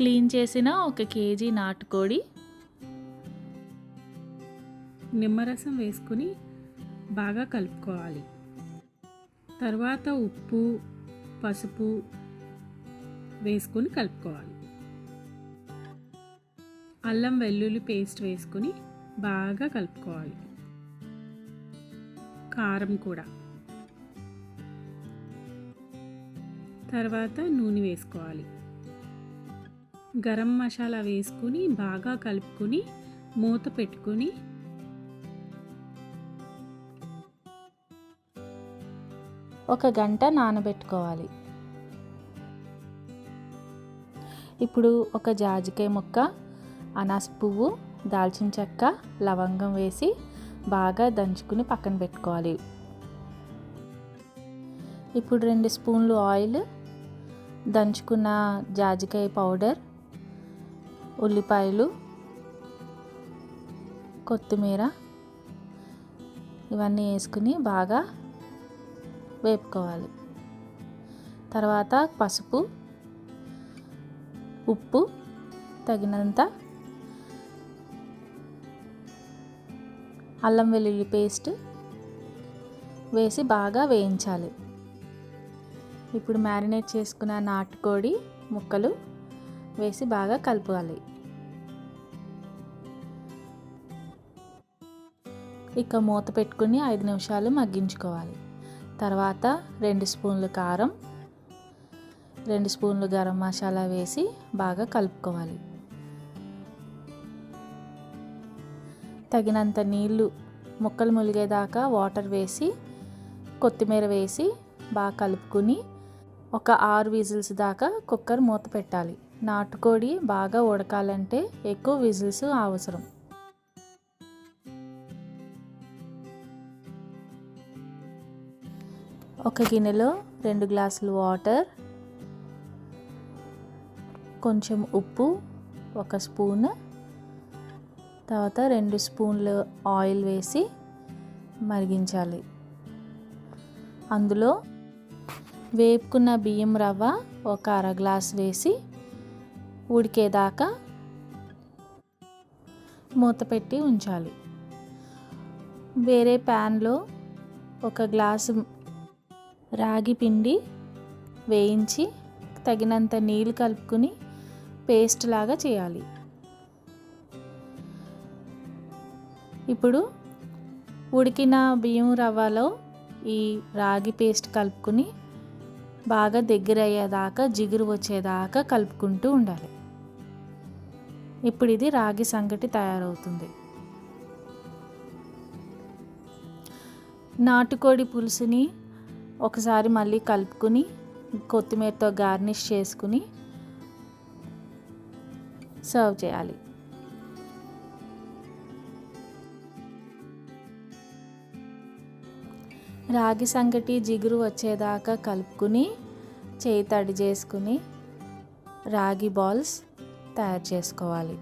Clean చేసిన ఒక KG నాటుకోడి. నిమ్మరసం వేసుకుని బాగా కలుపుకోవాలి. తర్వాత ఉప్పు పసుపు వేసుకొని కలుపుకోవాలి. అల్లం వెల్లుల్లి పేస్ట్ వేసుకొని బాగా కలుపుకోవాలి. కారం కూడా. తర్వాత నూనె వేసుకోవాలి. గరం మసాలా వేసుకుని బాగా కలుపుకొని మూత పెట్టుకొని ఒక గంట నానబెట్టుకోవాలి. ఇప్పుడు ఒక జాజికాయ ముక్క అనాస పువ్వు దాల్చిన చెక్క లవంగం వేసి బాగా దంచుకుని పక్కన పెట్టుకోవాలి. ఇప్పుడు రెండు స్పూన్లు ఆయిల్ దంచుకున్న జాజికాయ పౌడర్ ఉల్లిపాయలు కొత్తిమీర ఇవన్నీ వేసుకుని బాగా వేపుకోవాలి. తర్వాత పసుపు ఉప్పు తగినంత అల్లం వెల్లుల్లి పేస్ట్ వేసి బాగా వేయించాలి. ఇప్పుడు మ్యారినేట్ చేసుకున్న నాటుకోడి ముక్కలు వేసి బాగా కలుపుకోవాలి ఇక మూత పెట్టుకుని ఐదు నిమిషాలు మగ్గించుకోవాలి. తర్వాత రెండు స్పూన్లు కారం రెండు స్పూన్లు గరం మసాలా వేసి బాగా కలుపుకోవాలి. తగినంత నీళ్ళు ముక్కలు ములిగేదాకా వాటర్ వేసి కొత్తిమీర వేసి బాగా కలుపుకుని ఒక ఆరు విజిల్స్ దాకా కుక్కర్ మూత పెట్టాలి. నాటుకోడి బాగా ఉడకాలంటే ఎక్కువ విజిల్స్ అవసరం. ఒక గిన్నెలో రెండు గ్లాసులు వాటర్ కొంచెం ఉప్పు ఒక స్పూన్ తర్వాత రెండు స్పూన్లు ఆయిల్ వేసి మరిగించాలి. అందులో వేపుకున్న బియ్యం రవ్వ ఒక అర గ్లాస్ వేసి ఉడికేదాకా మూత పెట్టి ఉంచాలి. వేరే ప్యాన్లో ఒక గ్లాసు రాగి పిండి వేయించి తగినంత నీళ్ళు కలుపుకుని పేస్ట్ లాగా చేయాలి. ఇప్పుడు ఉడికిన బియ్యం రవ్వలో ఈ రాగి పేస్ట్ కలుపుకుని బాగా దగ్గర అయ్యేదాకా జిగురు వచ్చేదాకా కలుపుకుంటూ ఉండాలి. ఇప్పుడు ఇది రాగి సంగటి తయారవుతుంది. నాటుకోడి పులుసుని ఒకసారి మళ్ళీ కలుపుకుని కొత్తిమీరతో గార్నిష్ చేసుకుని సర్వ్ చేయాలి. రాగి సంగటి జిగురు వచ్చేదాకా కలుపుకుని చేయి తడి చేసుకుని రాగి బాల్స్ తయారు చేసుకోవాలి.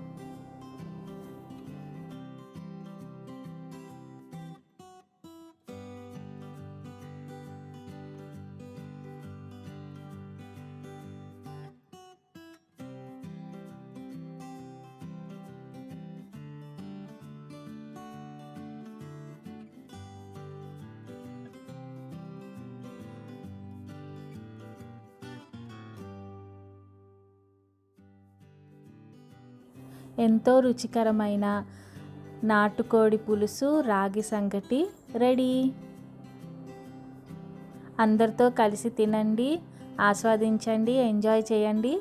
ఎంతో రుచికరమైన నాటుకోడి పులుసు రాగి సంగటి రెడీ. అందరితో కలిసి తినండి ఆస్వాదించండి ఎంజాయ్ చేయండి.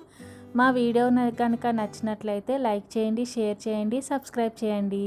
మా వీడియో కనుక నచ్చినట్లయితే లైక్ చేయండి షేర్ చేయండి సబ్స్క్రైబ్ చేయండి.